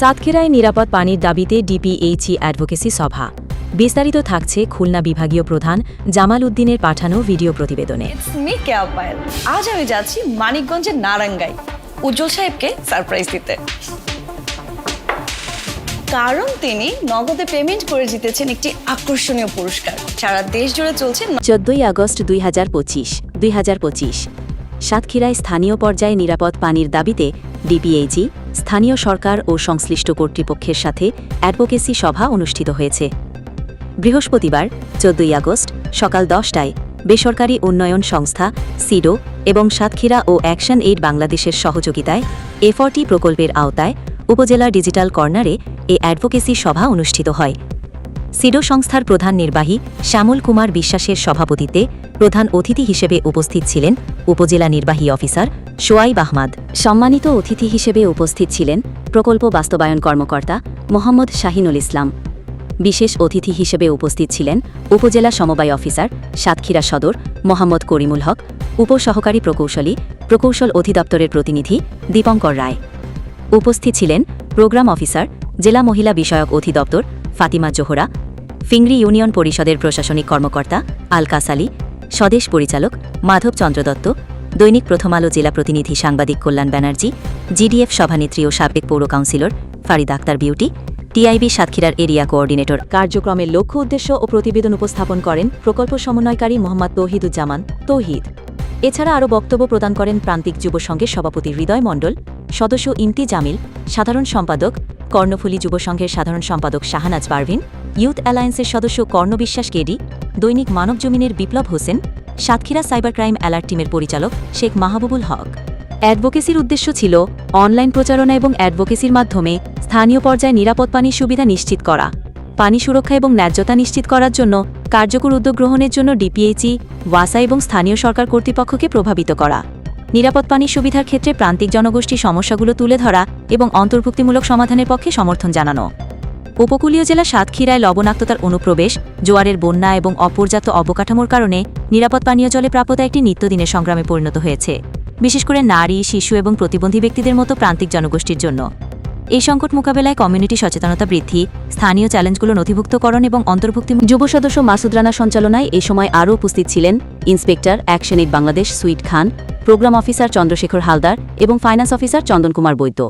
সাতক্ষীরায় নিরাপদ পানির দাবিতে ডিপিএইচই অ্যাডভোকেসি সভা। বিস্তারিত থাকছে খুলনা বিভাগীয় প্রধান জামাল উদ্দিনের পাঠানো ভিডিও প্রতিবেদনে। আজ আমি যাচ্ছি মানিকগঞ্জের নারাঙ্গাই উজ্জ্বল সাহেবকে সারপ্রাইজ দিতে। কারণ তিনি নগদে পেমেন্ট করে জিতেছেন একটি আকর্ষণীয় পুরস্কার। সারা দেশ জুড়ে চলছে চোদ্দই আগস্ট দুই হাজার পঁচিশ দুই হাজার পঁচিশ। সাতক্ষীরায় স্থানীয় পর্যায়ে নিরাপদ পানির দাবিতে ডিপিএইচি স্থানীয় সরকার ও সংশ্লিষ্ট কর্তৃপক্ষের সাথে অ্যাডভোকেসি সভা অনুষ্ঠিত হয়েছে। বৃহস্পতিবার, চোদ্দই আগস্ট, সকাল দশটায় বেসরকারি উন্নয়ন সংস্থা, সিডো এবং সাতক্ষীরা ও অ্যাকশন এইড বাংলাদেশের সহযোগিতায় এফরটি প্রকল্পের আওতায় উপজেলা ডিজিটাল কর্নারে এ অ্যাডভোকেসি সভা অনুষ্ঠিত হয়। সিডো সংস্থার প্রধান নির্বাহী শ্যামল কুমার বিশ্বাসের সভাপতিত্বে প্রধান অতিথি হিসেবে উপস্থিত ছিলেন উপজেলা নির্বাহী অফিসার সোয়াইব আহমাদ সম্মানিত অতিথি হিসেবে উপস্থিত ছিলেন প্রকল্প বাস্তবায়ন কর্মকর্তা মোহাম্মদ শাহিনুল ইসলাম। বিশেষ অতিথি হিসেবে উপস্থিত ছিলেন উপজেলা সমবায় অফিসার সাতক্ষীরা সদর মোহাম্মদ করিমুল হক, উপসহকারী প্রকৌশলী, প্রকৌশল অধিদপ্তরের প্রতিনিধি দীপঙ্কর রায়। উপস্থিত ছিলেন প্রোগ্রাম অফিসার, জেলা মহিলা বিষয়ক অধিদপ্তর ফাতিমা জোহরা, ফিংরি ইউনিয়ন পরিষদের প্রশাসনিক কর্মকর্তা আলকাস আলী, স্বদেশ পরিচালক মাধব চন্দ্র দত্ত দৈনিক প্রথম আলো জেলা প্রতিনিধি সাংবাদিক কল্যাণ ব্যানার্জি, জিডিএফ সভানেত্রী ও সাবেক পৌর councillor Farid Akter Beauty, TIB সাতক্ষীরার এরিয়া কোঅর্ডিনেটর। কার্যক্রমের লক্ষ্য, উদ্দেশ্য ও প্রতিবেদন উপস্থাপন করেন প্রকল্প সমন্বয়কারী মোহাম্মদ তৌহিদুজ্জামান, তৌহিদ। এছাড়া আরও বক্তব্য প্রদান করেন প্রান্তিক যুব সংঘের সভাপতি হৃদয় মণ্ডল, সদস্য ইমতি জামিল সাধারণ সম্পাদক কর্ণফুলী যুব সংঘের সাধারণ সম্পাদক শাহানাজ পারভিন, ইউথ অ্যালায়েন্সের সদস্য কর্ণবিশ্বাস কেডি, দৈনিক মানব জমিনের Biplob Hossain Satkhira cyber crime alert টিমের পরিচালক শেখ মাহবুবুল হক। অ্যাডভোকেসির উদ্দেশ্য ছিল অনলাইন প্রচারণা এবং অ্যাডভোকেসির মাধ্যমে স্থানীয় পর্যায়ে নিরাপদ পানির সুবিধা নিশ্চিত করা, পানি সুরক্ষা এবং ন্যায্যতা নিশ্চিত করার জন্য কার্যকর উদ্যোগ গ্রহণের জন্য ডিপিএইচই, ওয়াসা এবং স্থানীয় সরকার কর্তৃপক্ষকে প্রভাবিত করা। নিরাপদ পানির সুবিধার ক্ষেত্রে প্রান্তিক জনগোষ্ঠীর সমস্যাগুলো তুলে ধরা এবং অন্তর্ভুক্তিমূলক সমাধানের পক্ষে সমর্থন জানানো। উপকূলীয় জেলা সাতক্ষীরায় লবণাক্ততার অনুপ্রবেশ, জোয়ারের বন্যা এবং অপর্যাপ্ত অবকাঠামোর কারণে নিরাপদ পানীয় জলে প্রাপ্যতা একটি নিত্যদিনের সংগ্রামে পরিণত হয়েছে, বিশেষ করে নারী, শিশু এবং প্রতিবন্ধী ব্যক্তিদের মতো প্রান্তিক জনগোষ্ঠীর জন্য। এই সংকট মোকাবেলায় কমিউনিটি সচেতনতা বৃদ্ধি, স্থানীয় চ্যালেঞ্জগুলো নথিভুক্তকরণ এবং অন্তর্ভুক্তি যুব সদস্য মাসুদ রানা সঞ্চালনায় এ সময় আরও উপস্থিত ছিলেন inspector action Bangladesh Sweet Khan, program officer Chandrashekhar Haldar এবং ফাইন্যান্স অফিসার চন্দন কুমার বৈদ্য।